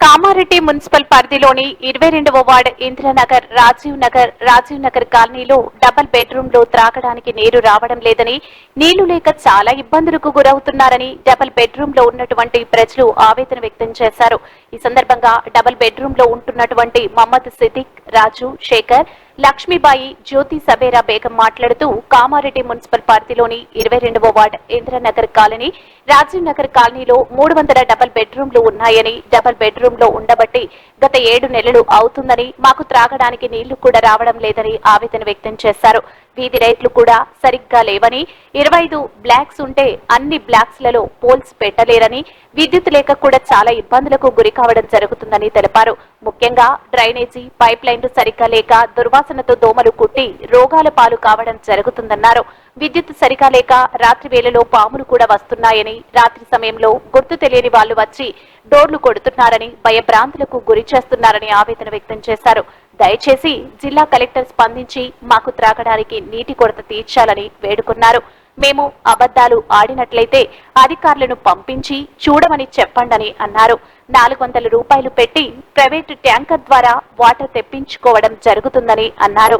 Kamareddy municipal పరిధిలోని ఇరవై రెండవ వార్డు ఇందిరానగర్ రాజీవ్ నగర్ రాజీవ్ నగర్ కాలనీలో డబల్ బెడ్రూమ్లో త్రాగడానికి నీరు రావడం లేదని నీళ్ళు లేక చాలా ఇబ్బందులకు గురవుతున్నారని డబల్ బెడ్రూమ్లో ఉన్నటువంటి ప్రజలు ఆవేదన వ్యక్తం చేశారు. ఈ సందర్భంగా డబల్ బెడ్రూమ్లో ఉంటున్నటువంటి మహమ్మద్ సిద్దిక్ రాజు శేఖర్ లక్ష్మీబాయి జ్యోతి సబేరా బేగం మాట్లాడుతూ కామారెడ్డి మున్సిపల్ పరిధిలోని ఇరవై రెండవ వార్డు ఇంద్రనగర్ కాలనీ రాజీవ్ నగర్ కాలనీలో మూడు వందల డబల్ బెడ్రూమ్లు ఉన్నాయని డబల్ బెడ్రూమ్లో ఉండబట్టి గత ఏడు నెలలు అవుతుందని మాకు త్రాగడానికి నీళ్ళు కూడా రావడం లేదని ఆవేదన వ్యక్తం చేశారు. వీధి రైట్లు కూడా సరిగ్గా లేవని ఇరవై ఐదు బ్లాక్స్ ఉంటే అన్ని బ్లాక్స్లలో పోల్స్ పెట్టలేరని విద్యుత్ లేక కూడా చాలా ఇబ్బందులకు గురి కావడం జరుగుతుందని తెలిపారు. ముఖ్యంగా డ్రైనేజీ పైప్ లైన్లు సరిగ్గా లేక దుర్వాసనతో దోమలు కుట్టి రోగాల పాలు కావడం జరుగుతుందన్నారు. విద్యుత్ సరిగా లేక రాత్రి వేళలో పాములు కూడా వస్తున్నాయని రాత్రి సమయంలో గుర్తు తెలియని వాళ్ళు వచ్చి డోర్లు కొడుతున్నారని భయభ్రాంతులకు గురి చేస్తున్నారని ఆవేదన వ్యక్తం చేశారు. దయచేసి జిల్లా కలెక్టర్ స్పందించి మాకు త్రాగడానికి నీటి కొరత తీర్చాలని వేడుకున్నారు. మేము అబద్ధాలు ఆడినట్లయితే అధికారులను పంపించి చూడమని చెప్పండని అన్నారు. నాలుగు వందల రూపాయలు పెట్టి ప్రైవేటు ట్యాంకర్ ద్వారా వాటర్ తెప్పించుకోవడం జరుగుతుందని అన్నారు.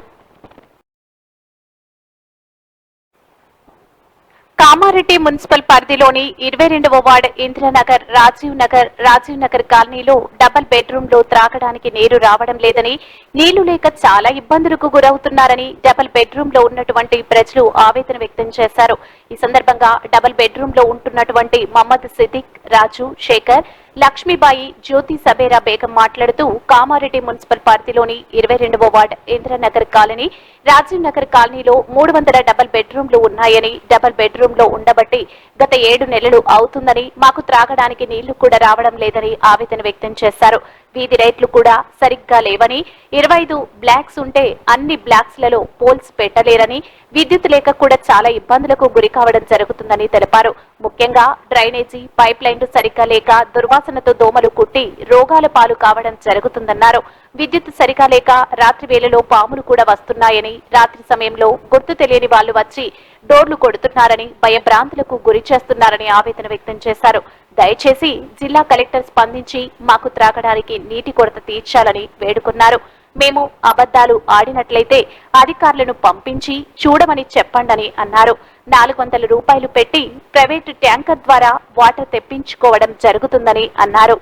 కామారెడ్డి మున్సిపల్ పరిధిలోని ఇరవై రెండవ వార్డు ఇంద్రనగర్ రాజీవ్ నగర్ రాజీవ్ నగర్ కాలనీలో డబల్ బెడ్రూమ్లో త్రాగడానికి నీరు రావడం లేదని నీళ్ళు లేక చాలా ఇబ్బందులకు గురవుతున్నారని డబల్ బెడ్రూమ్లో ఉన్నటువంటి ప్రజలు ఆవేదన వ్యక్తం చేశారు. ఈ సందర్భంగా డబల్ బెడ్రూమ్లో ఉంటున్నటువంటి మహమ్మద్ సిద్దిక్ రాజు శేఖర్ లక్ష్మీబాయి జ్యోతి సబేరా బేగం మాట్లాడుతూ కామారెడ్డి మున్సిపల్ పరిధిలోని ఇరవై రెండవ వార్డు ఇంద్రనగర్ కాలనీ రాజీవ్ నగర్ కాలనీలో మూడు వందల డబల్ బెడ్రూమ్లు ఉన్నాయని డబల్ బెడ్రూమ్ లో ఉండబట్టి గత ఏడు నెలలు అవుతుందని మాకు త్రాగడానికి నీళ్ళు కూడా రావడం లేదని ఆవేదన వ్యక్తం చేశారు. వీధి రేట్లు కూడా సరిగ్గా లేవని ఇరవై ఐదు బ్లాక్స్ ఉంటే అన్ని బ్లాక్స్లలో పోల్స్ పెట్టలేరని విద్యుత్ లేక కూడా చాలా ఇబ్బందులకు గురి కావడం జరుగుతుందని తెలిపారు. ముఖ్యంగా డ్రైనేజీ పైప్ లైన్లు సరిగ్గా లేక దుర్వాసనతో దోమలు కుట్టి రోగాల పాలు కావడం జరుగుతుందన్నారు. విద్యుత్ సరిగా లేక రాత్రి వేళలో పాములు కూడా వస్తున్నాయని రాత్రి సమయంలో గుర్తు తెలియని వాళ్ళు వచ్చి డోర్లు కొడుతున్నారని భయభ్రాంతులకు గురి చేస్తున్నారని ఆవేదన వ్యక్తం చేశారు. దయచేసి జిల్లా కలెక్టర్ స్పందించి మాకు త్రాగడానికి నీటి కొరత తీర్చాలని వేడుకున్నారు మేము అబద్ధాలు ఆడినట్లయితే అధికారులను పంపించి చూడమని చెప్పండని అన్నారు నాలుగు వందల రూపాయలు పెట్టి ప్రైవేటు ట్యాంకర్ ద్వారా వాటర్ తెప్పించుకోవడం జరుగుతుందని అన్నారు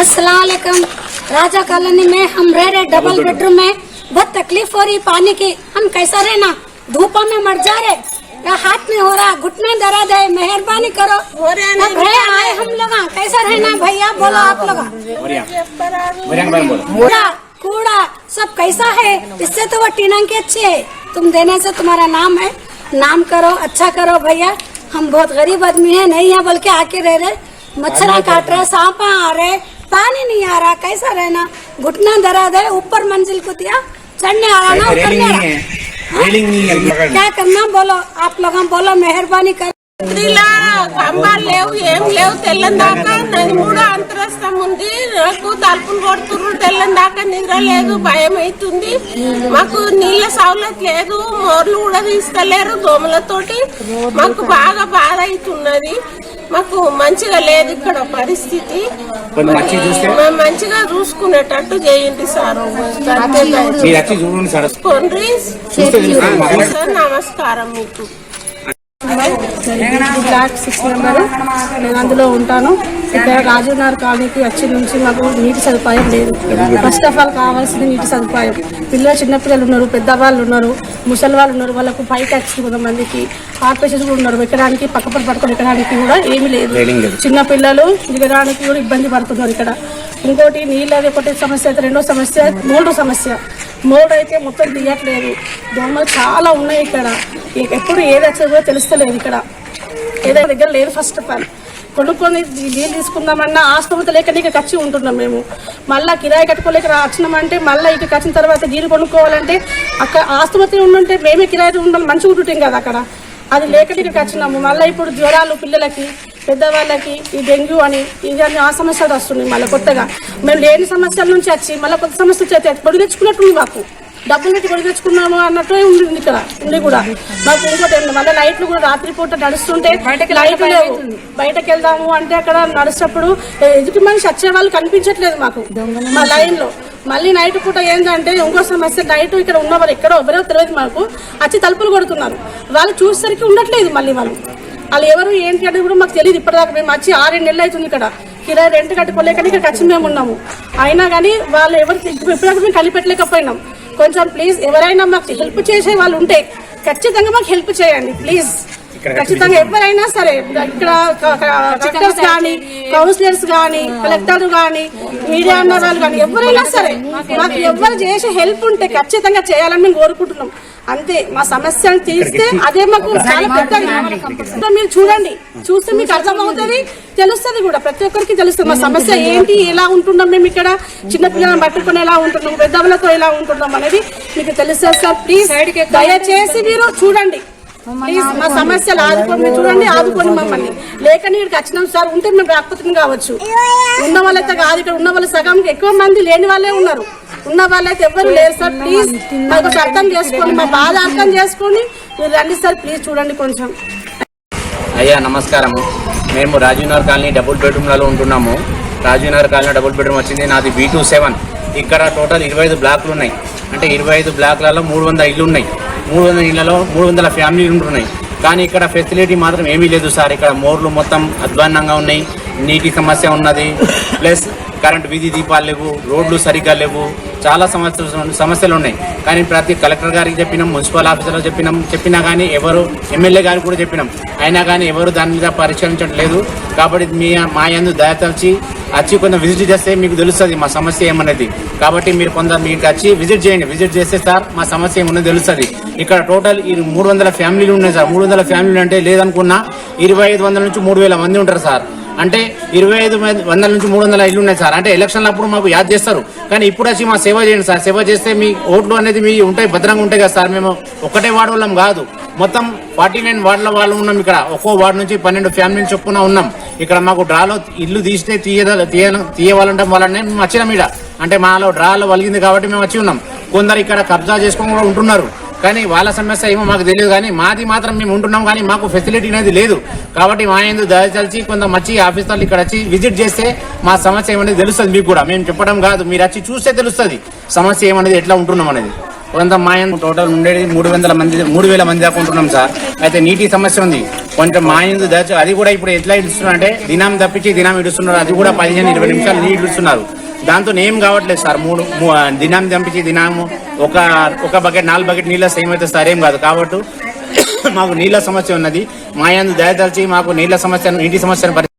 अस्सलाम वालेकुम राजा कॉलोनी में हम रह रहे डबल बेडरूम में बहुत तकलीफ हो रही पानी की हम कैसा रहना धूपा में मर जा रहे या हाथ में हो रहा घुटना दर्द है मेहरबानी करो। रहे आए हम लोग कैसा रहना भैया? बोलो आप लोग। कूड़ा कूड़ा सब कैसा है? इससे तो वो टीना के अच्छे है। तुम देने से तुम्हारा नाम है। नाम करो अच्छा करो भैया। हम बहुत गरीब आदमी है नहीं है बल्कि आके रह रहे मच्छर काट रहे सांपा आ रहे पानी नहीं आ रहा कैसा रहना? घुटना दर्द है ऊपर मंजिल को दिया चढ़ने आ रहा ना उतरने आ रहा। है है। क्या करना बोलो आप लोग बोलो मेहरबानी कर ఇలా కంబాలు లేవు ఏం లేవు తెల్లని దాకా నది మూడో అంతరస్తం ఉంది నాకు తలుపులు కొడుతుర్రు తెల్లని దాకా నిద్ర లేదు భయం అవుతుంది మాకు నీళ్ళ సౌలత్ లేదు మోర్లు కూడా తీస్తలేరు దోమలతోటి మాకు బాగా బాధ అవుతున్నది మాకు మంచిగా లేదు ఇక్కడ పరిస్థితి. మేము మంచిగా చూసుకునేటట్టు చేయండి. సార్. నమస్కారం మీకు. బ్లాక్ సిక్స్ నెంబర్ నేను అందులో ఉంటాను. ఇక్కడ రాజీవ్ నగర్ కాలనీకి వచ్చి నుంచి మాకు నీటి సదుపాయం లేదు. ఫస్ట్ ఆఫ్ ఆల్ కావాల్సింది నీటి సదుపాయం. పిల్లలు చిన్నపిల్లలు ఉన్నారు పెద్దవాళ్ళు ఉన్నారు ముసలి వాళ్ళు ఉన్నారు వాళ్ళకు పైకి వచ్చింది కొంతమందికి హార్ట్ పేషెంట్స్ కూడా ఉన్నారు. ఎక్కడానికి పక్క పక్క పట్టుకొని ఎక్కడానికి కూడా ఏమీ లేదు. చిన్న పిల్లలు దిగడానికి కూడా ఇబ్బంది పడుతున్నారు ఇక్కడ. ఇంకోటి నీళ్ళది ఒకటి సమస్య అయితే రెండో సమస్య మూడో సమస్య. మూడు అయితే మొత్తం తీయట్లేదు. దోమలు చాలా ఉన్నాయి ఇక్కడ. ఇక ఎప్పుడు ఏది వచ్చేది కూడా తెలుస్తలేదు ఇక్కడ. ఏదైనా దగ్గర లేదు ఫస్ట్ ఆఫ్ ఆల్ కొనుక్కొని నీళ్ళు తీసుకుందామన్నా ఆస్తమత లేక ఇక ఖర్చు ఉంటున్నాం మేము. మళ్ళీ కిరాయి కట్టుకోలేక వచ్చినామంటే మళ్ళీ ఇక వచ్చిన తర్వాత గీరు కొనుక్కోవాలంటే అక్కడ ఆస్తమతి ఉండుంటే మేమే కిరాయి ఉండాలి మంచిగా ఉంటుంటాం కదా అక్కడ. అది లేక ఇక్కడికి వచ్చినాము మళ్ళీ ఇప్పుడు జ్వరాలు పిల్లలకి పెద్దవాళ్ళకి ఈ డెంగ్యూ అని ఇవన్నీ ఆ సమస్యలు వస్తున్నాయి మళ్ళీ కొత్తగా. మేము లేని సమస్యల నుంచి వచ్చి మళ్ళీ కొత్త సమస్య వచ్చి పొడి తెచ్చుకున్నట్టుంది మాకు. డబ్బులు పెట్టి కొని తెచ్చుకున్నాము అన్నట్టు ఉంది ఇక్కడ ఉంది కూడా. మాకు ఇంకోటి మళ్ళీ లైట్లు కూడా రాత్రిపూట నడుస్తుంటే లైట్లు లేవు. బయటకు వెళ్దాము అంటే అక్కడ నడిచేటప్పుడు ఎదుటి మనిషి వచ్చే వాళ్ళు కనిపించట్లేదు మాకు? మా లైన్లో మళ్ళీ నైట్ పూట ఏంటంటే ఇంకో సమస్య నైట్ ఇక్కడ ఉన్నవారు ఎక్కడో ఎవరో తెలియదు మాకు. వచ్చి తలుపులు కొడుతున్నారు. వాళ్ళు చూసేసరికి ఉండట్లేదు మళ్ళీ వాళ్ళు. వాళ్ళు ఎవరు ఏంటి అనేది కూడా మాకు తెలియదు ఇప్పటిదాకా. మేము వచ్చి ఆరేడు నెలలు అవుతుంది ఇక్కడ. కిరాయి రెంట్ కట్టుకోలేకని ఇక్కడ వచ్చి మేము ఉన్నాము. అయినా కానీ వాళ్ళు ఎవరు ఇప్పటిదాకా మేము కలిపెట్టలేకపోయినాం కొంచెం ప్లీజ్ ఎవరైనా మాకు హెల్ప్ చేసే వాళ్ళు ఉంటే ఖచ్చితంగా మాకు హెల్ప్ చేయండి ప్లీజ్ ఖచ్చితంగా ఎవరైనా సరే ఇక్కడ కలెక్టర్స్ కానీ కౌన్సిలర్స్ కానీ కలెక్టర్ కానీ మీడియా అన్న వాళ్ళు కానీ ఎవరైనా సరే మాకు ఎవరు చేసే హెల్ప్ ఉంటే ఖచ్చితంగా చేయాలని మేము కోరుకుంటున్నాం. అంతే మా సమస్యను తీస్తే అదే మాకు చాలా ఇప్పుడు మీరు చూడండి చూస్తే మీకు అర్థమవుతుంది తెలుస్తుంది కూడా. ప్రతి ఒక్కరికి తెలుస్తుంది మా సమస్య ఏంటి ఎలా ఉంటున్నాం మేము ఇక్కడ చిన్నపిల్లలను పట్టుకొని ఎలా ఉంటున్నాం పెద్దవాళ్ళతో ఎలా ఉంటున్నాం అనేది మీకు తెలుస్తుంది సార్. ప్లీజ్ దయచేసి మీరు చూడండి. ప్లీజ్ మా సమస్యలు ఆదుకొని మీరు చూడండి ఆదుకొని మమ్మల్ని. లేకని ఇక్కడికి వచ్చినాం సార్. ఉంటే మేము రాకపోతే కావచ్చు. ఉన్న వాళ్ళైతే కాదు ఇక్కడ. ఉన్న వాళ్ళు సగం ఎక్కువ మంది లేని వాళ్ళే ఉన్నారు. ఉన్న వాళ్ళైతే ఎవరు లేరు సార్. ప్లీజ్ మాకు కొంచెం అర్థం చేసుకోండి. మా బాధ అర్థం చేసుకోండి. మీరు రండి సార్. ప్లీజ్ చూడండి కొంచెం. అయ్యా నమస్కారము. మేము రాజీవ్ నగర్ కాలనీ డబుల్ బెడ్రూమ్లలో ఉంటున్నాము. Rajiv Nagar colony double bedroom వచ్చింది. నాది బీ టూ సెవెన్ ఇక్కడ టోటల్ ఇరవై ఐదు బ్లాక్లు ఉన్నాయి. అంటే ఇరవై ఐదు బ్లాక్లలో మూడు వందల ఇల్లు ఉన్నాయి. మూడు వందల ఇళ్ళలో మూడు వందల ఫ్యామిలీలు ఉంటున్నాయి. కానీ ఇక్కడ ఫెసిలిటీ మాత్రం ఏమీ లేదు సార్. ఇక్కడ మోర్లు మొత్తం అధ్వాన్నంగా ఉన్నాయి. నీటి సమస్య ఉన్నది. ప్లస్ కరెంట్ వీధి దీపాలు లేవు రోడ్లు సరిగ్గా లేవు. చాలా సమస్యలు సమస్యలు ఉన్నాయి. కానీ ప్రతి కలెక్టర్ గారికి చెప్పినాం మున్సిపల్ ఆఫీసర్లు చెప్పినాం చెప్పినా కానీ ఎవరు ఎమ్మెల్యే గారికి కూడా చెప్పినాం. అయినా కానీ ఎవరు దాని మీద పరిష్కరించట్లేదు కాబట్టి మీ మా యందు దయతలిచి వచ్చి కొంత విజిట్ చేస్తే మీకు తెలుస్తుంది మా సమస్య ఏమన్నది కాబట్టి మీరు కొంత మీకు వచ్చి విజిట్ చేయండి. విజిట్ చేస్తే సార్ మా సమస్య ఏమన్నది తెలుస్తుంది. ఇక్కడ టోటల్ ఈ మూడు వందల ఫ్యామిలీలు ఉన్నాయి సార్. మూడు వందల ఫ్యామిలీలు అంటే లేదనుకున్నా ఇరవై ఐదు వందల నుంచి మూడు వేల మంది ఉంటారు సార్. అంటే ఇరవై ఐదు వందల నుంచి మూడు వందల ఇల్లు ఉన్నాయి సార్. అంటే ఎలక్షన్ల అప్పుడు మాకు యాద్ చేస్తారు. కానీ ఇప్పుడు వచ్చి మా సేవ చేయండి సార్. సేవ చేస్తే మీ ఓట్లు అనేది మీ ఉంటాయి భద్రంగా ఉంటాయి కదా సార్. మేము ఒకటే వార్డు వాళ్ళం కాదు. మొత్తం ఫార్టీ నైన్ వార్డుల వాళ్ళు ఉన్నాం ఇక్కడ. ఒక్కో వార్డు నుంచి పన్నెండు ఫ్యామిలీ చొప్పున ఉన్నాం. ఇక్కడ మాకు డ్రాలో ఇల్లు తీస్తే తీయద తీయ తీయవాలంటే వాళ్ళనే మేము వచ్చినాం ఇక్కడ. అంటే మాలో డ్రాలో వలిగింది కాబట్టి మేము వచ్చి ఉన్నాం. కొందరు ఇక్కడ కబ్జా చేసుకొని కూడా ఉంటున్నారు. కానీ వాళ్ళ సమస్య ఏమో మాకు తెలియదు కానీ మాది మాత్రం మేము ఉంటున్నాం కానీ మాకు ఫెసిలిటీ అనేది లేదు. కాబట్టి మా ఎందు దయచలిచి కొంత మంచి ఆఫీసర్లు ఇక్కడ వచ్చి విజిట్ చేస్తే మా సమస్య ఏమనేది తెలుస్తుంది మీకు కూడా. మేము చెప్పడం కాదు మీరు వచ్చి చూస్తే తెలుస్తుంది సమస్య ఏమనేది ఎట్లా ఉంటున్నాం అనేది. కొంత మా ఎందు టోటల్ ఉండేది మూడు వందల మంది మూడు వేల మంది దాకా ఉంటున్నాం సార్. అయితే నీటి సమస్య ఉంది. కొంచెం మా ఇందు దయచ అది కూడా ఇప్పుడు ఎట్లా ఇడుస్తున్నారు అంటే దినం తప్పించి దినం ఇడుస్తున్నారు. అది కూడా పదిహేను ఇరవై నిమిషాలు నీళ్ళు ఇడుస్తున్నారు. దాంతో ఏం కావట్లేదు సార్. మూడు మూ- దినం చంపించి దినాము. ఒక ఒక బకెట్ నాలుగు బకెట్ నీళ్ళ సేమ్ అయితే సార్ ఏం కాదు. కాబట్టి మాకు నీళ్ళ సమస్య ఉన్నది. మా యందు దయదలిచి మాకు నీళ్ళ సమస్యను ఇంటి సమస్యను